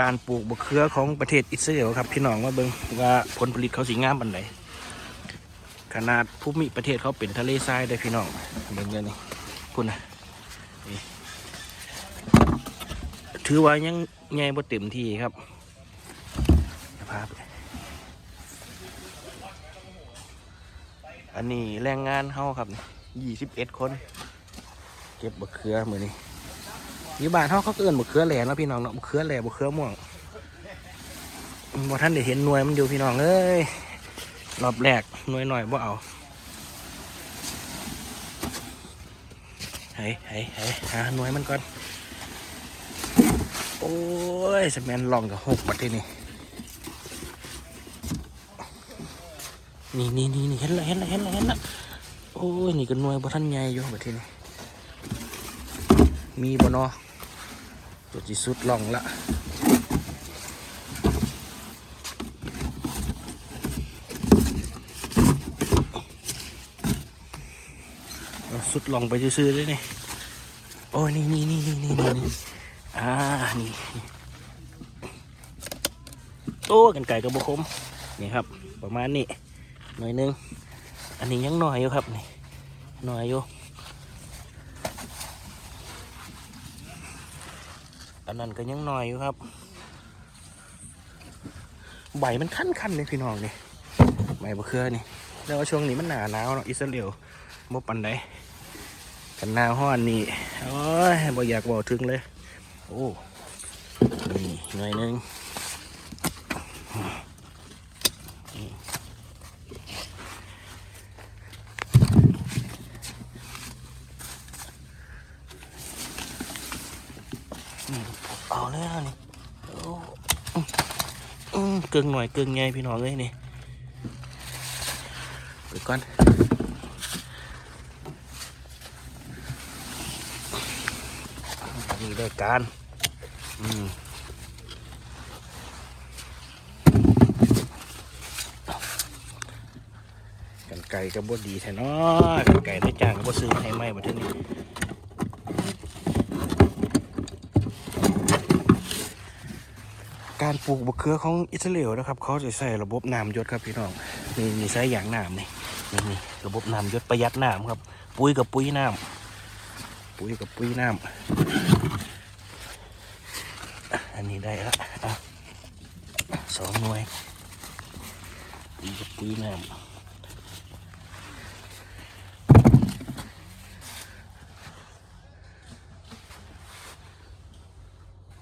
การปลูกบะเขือของประเทศอิสราเอลครับพี่น้องมาเบิ่งว่าผลผลิตเขาสีงามปันไหนขนาดภูมิประเทศเขาเป็นทะเลทรายได้พี่น้องเบิ่งเลยนี่พุ่นะถือว่ายังใหญ่บ่เต็มที่ครับเดี๋ยวพาไปอันนี้แรงงานเขาครับยี่สิบเอ็ดคน เก็บบะเขือมือนี้ อยู่บ้านเขาเขาเอิ้นบะเขือแหล่นะพี่น้องเนาะบะเขือแหล่บะเขือม่วงบ่ท่านได้เห็นหน่วยมันอยู่พี่น้องเอ้ยรอบแรกหน่วยหน่อยบ่เอาเฮ้ยเฮ้ยเฮ้ยหาหน่วยมันก่อนโอ้ยสแมนลองกับหกบัดทีนี่นี่นี่นี่นี่เห็นแล้วเห็นแล้วเห็นแล้วเห็นแล้วโอ้ยนี่ก็หน่วยบ่ท่านใหญ่อยู่บัดทีนี่ มีบ่เนอตัวจีสุดลองละสุดลองไปซื้อๆเลยนี่ โอ้ยนี่นี่นี่นี่นี่นี่อ่า นี่ โอ้กันไก่กระบอกคม นี่ครับ ประมาณนี้ หน่อยนึง อันนี้ยังหน่อยอยู่ครับ นี่ หน่อยอยู่ อันนั้นก็ยังน้อยอยู่ครับ ใบมันคันๆเลยพี่น้องนี่ใบบะเขือนี่แต่ว่าช่วงนี้มันหนาหนาวเนาะอิสราเอลบ่ปันไดกันหนาวห้อนนี่โอ้ยบ่อยากบอกถึงเลย โอ้นี่หน่อยนึง เอาแล้วนี่เกึ่งหน่อยเกึ่งไงพี่น้องเอ้ยนี่ไปก่อนนี่ได้การอืมกันไก่กับบดดีแท้นาะกันไก่ได้จ้างกับบซื้อให้ไหมบัดเทอนี้ การปลูกบะเขือของอิสราเอลนะครับ เขาจะใส่ระบบน้ำยศครับพี่น้องนี่มีใส่อย่างน้ำนี่นี่นี่ระบบน้ำยศประหยัดน้ำครับ ปุ๋ยกับปุ๋ยน้ำปุ๋ยกับปุ๋ยน้ำอันนี้ได้ละอะสองหน่วยปุ๋ยกับปุ๋ยน้ำ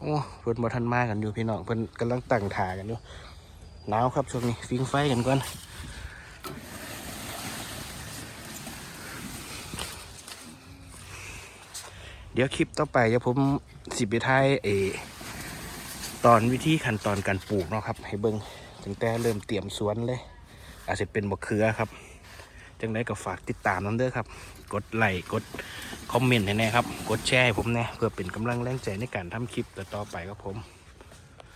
โอ้เพิ่นบ่ทันมากันอยู่พี่น้องเพิ่นกำลังตั้งถากันอยู่หนาวครับช่วงนี้ฟิงไฟกันก่อนเดี๋ยวคลิปต่อไปเดี๋ยวผมสิไปท้ายเอตอนวิธีขั้นตอนการปลูกเนาะครับ ให้เบิ่งตั้งแต่เริ่มเตรียมสวนเลย อาจจะเป็นบะเขือครับ จังไดก็ฝากติดตามน้ำเด้อครับ กดไลค์กดคอมเมนต์แน่ๆครับ กดแชร์ให้ผมแน่เพื่อเป็นกำลังแรงใจในการทำคลิปต่อๆไปครับผม